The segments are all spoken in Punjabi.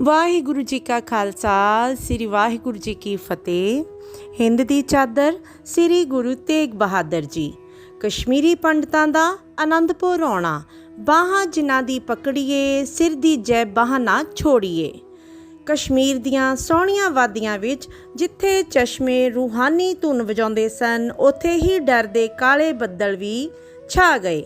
ਵਾਹਿਗੁਰੂ ਜੀ ਕਾ ਖਾਲਸਾ, ਸ੍ਰੀ ਵਾਹਿਗੁਰੂ ਜੀ ਕੀ ਫਤਿਹ। ਹਿੰਦ ਦੀ ਚਾਦਰ, ਸ੍ਰੀ ਗੁਰੂ ਤੇਗ ਬਹਾਦਰ ਜੀ। ਕਸ਼ਮੀਰੀ ਪੰਡਤਾਂ ਦਾ ਆਨੰਦਪੁਰ ਆਉਣਾ ਬਾਹਾਂ ਜਿਨ੍ਹਾਂ ਦੀ ਪਕੜੀਏ, ਸਿਰ ਦੀ ਜੈ ਬਾਹਾਂ ਨਾ ਛੋੜੀਏ। ਕਸ਼ਮੀਰ ਦੀਆਂ ਸੋਹਣੀਆਂ ਵਾਦੀਆਂ ਵਿੱਚ ਜਿੱਥੇ ਚਸ਼ਮੇ ਰੂਹਾਨੀ ਧੁਨ ਵਜਾਉਂਦੇ ਸਨ, ਉੱਥੇ ਹੀ ਡਰ ਦੇ ਕਾਲੇ ਬੱਦਲ ਵੀ ਛਾ ਗਏ।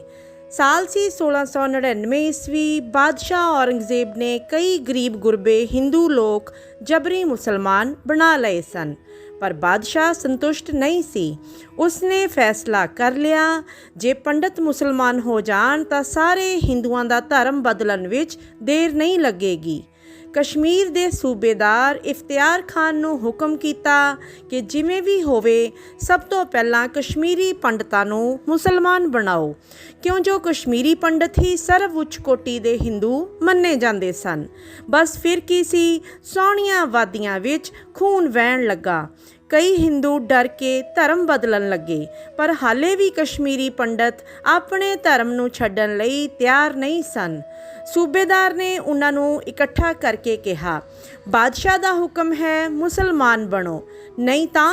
ਸਾਲ ਸੀ 1699 ਈਸਵੀ, ਬਾਦਸ਼ਾਹ ਔਰੰਗਜ਼ੇਬ ਨੇ ਕਈ ਗਰੀਬ ਗੁਰਬੇ ਹਿੰਦੂ ਲੋਕ ਜਬਰੀ ਮੁਸਲਮਾਨ ਬਣਾ ਲਏ ਸਨ, ਪਰ ਬਾਦਸ਼ਾਹ ਸੰਤੁਸ਼ਟ ਨਹੀਂ ਸੀ। ਉਸਨੇ ਫੈਸਲਾ ਕਰ ਲਿਆ, ਜੇ ਪੰਡਤ ਮੁਸਲਮਾਨ ਹੋ ਜਾਣ ਤਾਂ ਸਾਰੇ ਹਿੰਦੂਆਂ ਦਾ ਧਰਮ ਬਦਲਣ ਵਿੱਚ ਦੇਰ ਨਹੀਂ ਲੱਗੇਗੀ। ਕਸ਼ਮੀਰ ਦੇ ਸੂਬੇਦਾਰ ਇਫਤਿਆਰ ਖਾਨ ਨੂੰ ਹੁਕਮ ਕੀਤਾ ਕਿ ਜਿਵੇਂ ਵੀ ਹੋਵੇ, ਸਭ ਤੋਂ ਪਹਿਲਾਂ ਕਸ਼ਮੀਰੀ ਪੰਡਤਾਂ ਨੂੰ ਮੁਸਲਮਾਨ ਬਣਾਓ, ਕਿਉਂ ਜੋ ਕਸ਼ਮੀਰੀ ਪੰਡਤ ਹੀ ਸਰਵ ਉੱਚ ਕੋਟੀ ਦੇ ਹਿੰਦੂ ਮੰਨੇ ਜਾਂਦੇ ਸਨ। ਬਸ ਫਿਰ ਕੀ ਸੀ? ਸੋਹਣੀਆਂ ਵਾਦੀਆਂ ਵਿੱਚ ਖੂਨ ਵਹਿਣ ਲੱਗਾ। ਕਈ ਹਿੰਦੂ ਡਰ ਕੇ ਧਰਮ ਬਦਲਣ ਲੱਗੇ, ਪਰ ਹਾਲੇ ਵੀ ਕਸ਼ਮੀਰੀ ਪੰਡਤ ਆਪਣੇ ਧਰਮ ਨੂੰ ਛੱਡਣ ਲਈ ਤਿਆਰ ਨਹੀਂ ਸਨ। ਸੂਬੇਦਾਰ ਨੇ ਉਹਨਾਂ ਨੂੰ ਇਕੱਠਾ ਕਰਕੇ ਕਿਹਾ, ਬਾਦਸ਼ਾਹ ਦਾ ਹੁਕਮ ਹੈ ਮੁਸਲਮਾਨ ਬਣੋ, ਨਹੀਂ ਤਾਂ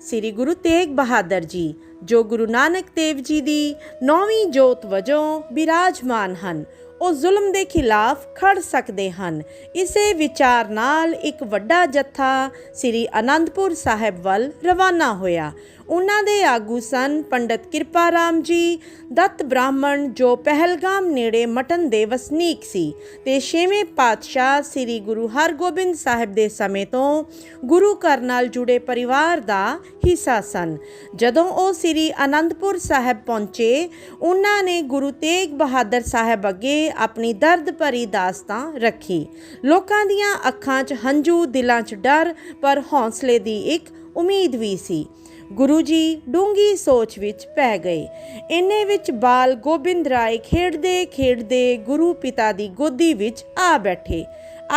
ਸ੍ਰੀ ਗੁਰੂ ਤੇਗ ਬਹਾਦਰ ਜੀ, ਜੋ ਗੁਰੂ ਨਾਨਕ ਦੇਵ ਜੀ ਦੀ ਨੌਵੀਂ ਜੋਤ ਵਜੋਂ ਬਿਰਾਜਮਾਨ ਹਨ, ਉਹ ਜ਼ੁਲਮ ਦੇ ਖਿਲਾਫ ਖੜ ਸਕਦੇ ਹਨ। ਇਸੇ ਵਿਚਾਰ ਨਾਲ ਇੱਕ ਵੱਡਾ ਜੱਥਾ ਸ੍ਰੀ ਅਨੰਦਪੁਰ ਸਾਹਿਬ ਵੱਲ ਰਵਾਨਾ ਹੋਇਆ। ਉਹਨਾਂ ਦੇ ਆਗੂ ਸਨ ਪੰਡਤ ਕਿਰਪਾ ਰਾਮ ਜੀ। ਦੱਤ ਬ੍ਰਾਹਮਣ ਜੋ ਪਹਿਲਗਾਮ ਨੇੜੇ ਮਟਨ ਦੇ ਵਸਨੀਕ ਸੀ ਤੇ ਛੇਵੇਂ ਪਾਤਸ਼ਾਹ ਸ੍ਰੀ ਗੁਰੂ ਹਰਗੋਬਿੰਦ ਸਾਹਿਬ ਦੇ ਸਮੇਂ ਤੋਂ ਗੁਰੂ ਘਰ ਨਾਲ ਜੁੜੇ ਪਰਿਵਾਰ ਦਾ ਹਿੱਸਾ ਸਨ। ਜਦੋਂ ਉਹ ਸ੍ਰੀ ਅਨੰਦਪੁਰ ਸਾਹਿਬ ਪਹੁੰਚੇ, ਉਹਨਾਂ ਨੇ ਗੁਰੂ ਤੇਗ ਬਹਾਦਰ ਸਾਹਿਬ ਅੱਗੇ ਆਪਣੀ ਦਰਦ ਭਰੀ ਦਾਸਤਾਂ ਰੱਖੀ। ਲੋਕਾਂ ਦੀਆਂ ਅੱਖਾਂ 'ਚ ਹੰਝੂ, ਦਿਲਾਂ 'ਚ ਡਰ, ਪਰ ਹੌਸਲੇ ਦੀ ਇੱਕ ਉਮੀਦ ਵੀ ਸੀ। ਗੁਰੂ ਜੀ ਡੂੰਗੀ ਸੋਚ ਵਿੱਚ ਪੈ ਗਏ। ਇੰਨੇ ਵਿੱਚ ਬਾਲ ਗੋਬਿੰਦ ਰਾਏ ਖੇਡਦੇ ਖੇਡਦੇ ਗੁਰੂ ਪਿਤਾ ਦੀ ਗੋਦੀ ਵਿੱਚ ਆ ਬੈਠੇ।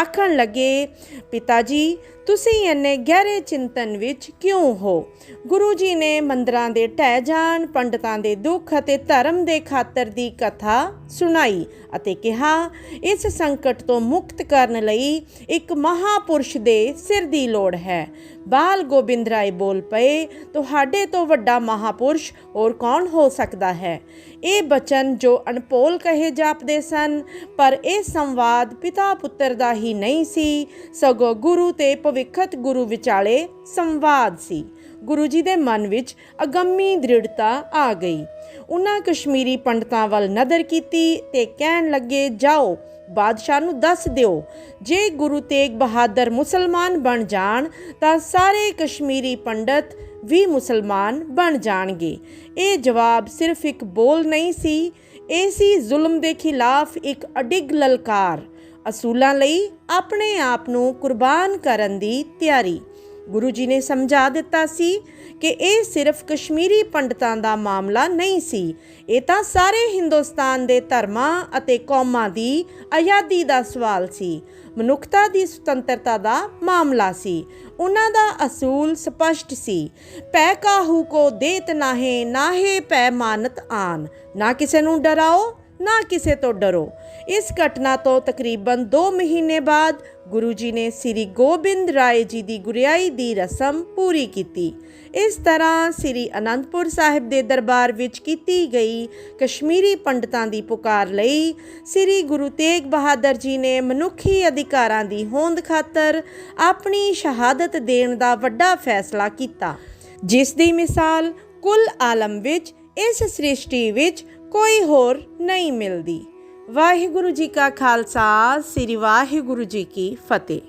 ਆਖਣ ਲੱਗੇ, ਪਿਤਾ ਜੀ, ਤੁਸੀਂ ਇੰਨੇ ਗਹਿਰੇ ਚਿੰਤਨ ਵਿੱਚ ਕਿਉਂ ਹੋ? ਗੁਰੂ ਜੀ ਨੇ ਮੰਦਰਾਂ ਦੇ ਢਹਿ ਜਾਣ, ਪੰਡਤਾਂ ਦੇ ਦੁੱਖ ਅਤੇ ਧਰਮ ਦੇ ਖਾਤਰ ਦੀ ਕਥਾ ਸੁਣਾਈ ਅਤੇ ਕਿਹਾ, ਇਸ ਸੰਕਟ ਤੋਂ ਮੁਕਤ ਕਰਨ ਲਈ ਇੱਕ ਮਹਾਪੁਰਸ਼ ਦੇ ਸਿਰ ਦੀ ਲੋੜ ਹੈ। ਬਾਲ ਗੋਬਿੰਦ ਰਾਏ ਬੋਲ ਪਏ, ਤੁਹਾਡੇ ਤੋਂ ਵੱਡਾ ਮਹਾਪੁਰਸ਼ ਹੋਰ ਕੌਣ ਹੋ ਸਕਦਾ ਹੈ? ਇਹ ਬਚਨ ਜੋ ਅਣਪੋਲ ਕਹੇ ਜਾਪਦੇ ਸਨ, ਪਰ ਇਹ ਸੰਵਾਦ ਪਿਤਾ ਪੁੱਤਰ ਦਾ ਹੀ ਨਹੀਂ ਸੀ, ਸਗੋਂ ਗੁਰੂ ਤੇ ਭਵਿੱਖਤ ਗੁਰੂ ਵਿਚਾਲੇ ਸੰਵਾਦ ਸੀ। ਗੁਰੂ ਜੀ ਦੇ ਮਨ ਵਿੱਚ ਅਗੰਮੀ ਦ੍ਰਿੜਤਾ ਆ ਗਈ। ਉਹਨਾਂ ਕਸ਼ਮੀਰੀ ਪੰਡਤਾਂ ਵੱਲ ਨਜ਼ਰ ਕੀਤੀ ਤੇ ਕਹਿਣ ਲੱਗੇ, ਜਾਓ, ਬਾਦਸ਼ਾਹ ਨੂੰ ਦੱਸ ਦਿਓ, ਜੇ ਗੁਰੂ ਤੇਗ ਬਹਾਦਰ ਮੁਸਲਮਾਨ ਬਣ ਜਾਣ, ਤਾਂ ਸਾਰੇ ਕਸ਼ਮੀਰੀ ਪੰਡਤ ਵੀ ਮੁਸਲਮਾਨ ਬਣ ਜਾਣਗੇ। ਇਹ ਜਵਾਬ ਸਿਰਫ ਇੱਕ ਬੋਲ ਨਹੀਂ ਸੀ, ਇਹ ਸੀ ਜ਼ੁਲਮ ਦੇ ਖਿਲਾਫ ਇੱਕ ਅਡਿੱਗ ਲਲਕਾਰ, ਅਸੂਲਾਂ ਲਈ ਆਪਣੇ ਆਪ ਨੂੰ ਕੁਰਬਾਨ ਕਰਨ ਦੀ ਤਿਆਰੀ। ਗੁਰੂ ਜੀ ਨੇ ਸਮਝਾ ਦਿੱਤਾ ਸੀ ਕਿ ਇਹ ਸਿਰਫ ਕਸ਼ਮੀਰੀ ਪੰਡਤਾਂ ਦਾ ਮਾਮਲਾ ਨਹੀਂ ਸੀ। ਇਹ ਤਾਂ ਸਾਰੇ ਹਿੰਦੁਸਤਾਨ ਦੇ ਧਰਮਾਂ ਅਤੇ ਕੌਮਾਂ ਦੀ ਆਜ਼ਾਦੀ ਦਾ ਸਵਾਲ ਸੀ। ਮਨੁੱਖਤਾ ਦੀ ਸੁਤੰਤਰਤਾ ਦਾ ਮਾਮਲਾ ਸੀ। ਉਹਨਾਂ ਦਾ ਅਸੂਲ ਸਪਸ਼ਟ ਸੀ। ਪੈ ਕਾਹੂ ਕੋ ਦੇਤ ਨਾਹੇ ਨਾਹੇ ਪੈ ਮਾਨਤ ਆਨ। ਨਾ ਕਿਸੇ ਨੂੰ ਡਰਾਓ ਨਾ ਕਿਸੇ ਤੋਂ ਡਰੋ। ਇਸ ਘਟਨਾ ਤੋਂ ਤਕਰੀਬਨ 2 ਮਹੀਨੇ ਬਾਅਦ ਗੁਰੂ ਜੀ ਨੇ ਸ੍ਰੀ ਗੋਬਿੰਦ ਰਾਏ ਜੀ ਦੀ ਗੁਰਿਆਈ ਦੀ ਰਸਮ ਪੂਰੀ ਕੀਤੀ। ਇਸ ਤਰ੍ਹਾਂ ਸ੍ਰੀ ਅਨੰਦਪੁਰ ਸਾਹਿਬ ਦੇ ਦਰਬਾਰ ਵਿੱਚ ਕੀਤੀ ਗਈ ਕਸ਼ਮੀਰੀ ਪੰਡਤਾਂ ਦੀ ਪੁਕਾਰ ਲਈ ਸ੍ਰੀ ਗੁਰੂ ਤੇਗ ਬਹਾਦਰ ਜੀ ਨੇ ਮਨੁੱਖੀ ਅਧਿਕਾਰਾਂ ਦੀ ਹੋਂਦ ਖਾਤਰ ਆਪਣੀ ਸ਼ਹਾਦਤ ਦੇਣ ਦਾ ਵੱਡਾ ਫੈਸਲਾ ਕੀਤਾ। ਜਿਸ ਦੀ ਮਿਸਾਲ ਕੁੱਲ ਆਲਮ ਵਿੱਚ, ਇਸ ਸ੍ਰਿਸ਼ਟੀ ਵਿੱਚ ਕੋਈ ਹੋਰ ਨਹੀਂ ਮਿਲਦੀ। ਵਾਹਿਗੁਰੂ ਜੀ ਕਾ ਖਾਲਸਾ ਸ੍ਰੀ ਵਾਹਿਗੁਰੂ ਜੀ ਕੀ ਫਤਿਹ।